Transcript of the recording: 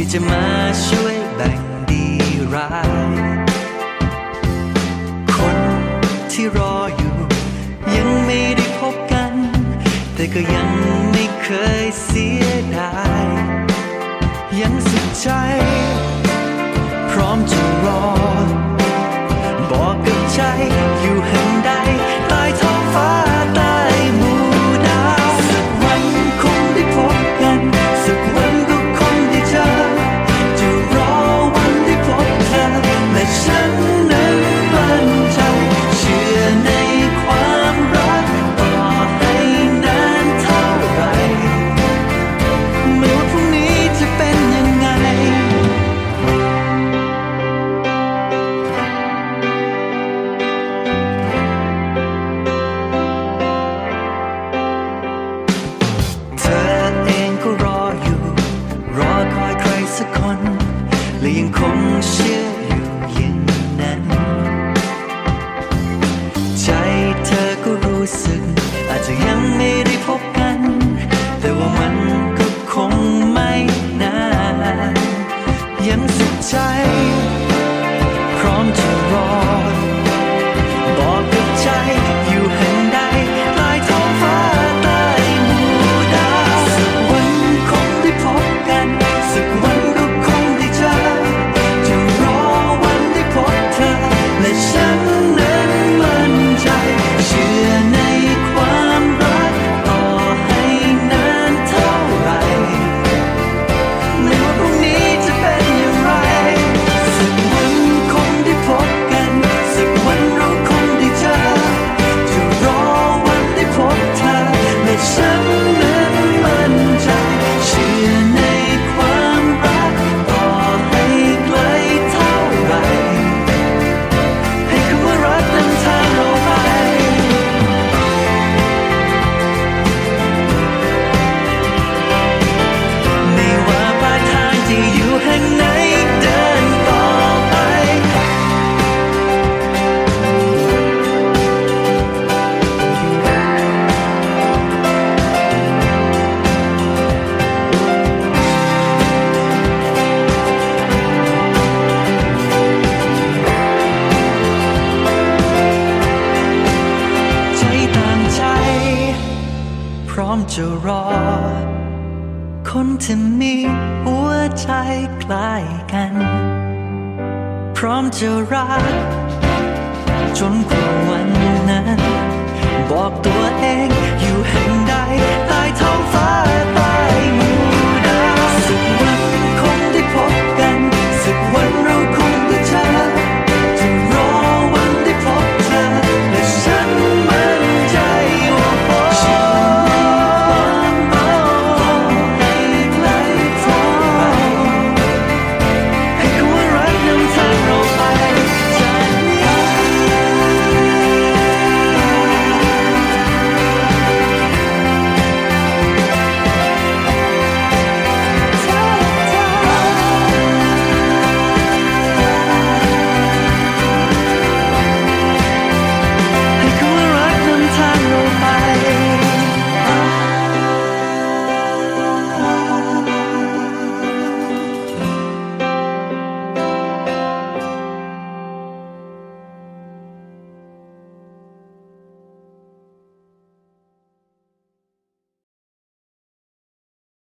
ที่จะมาช่วยแบ่งดีร้าย คนที่รออยู่ ยังไม่ได้พบกัน แต่ก็ยังไม่เคยเสียดาย ยังสุดใจ พร้อมจะรอ 空闲。your name มจะรอ คนที่มีหัวใจใกล้กัน พร้อมจะรัก จนกว่าวัน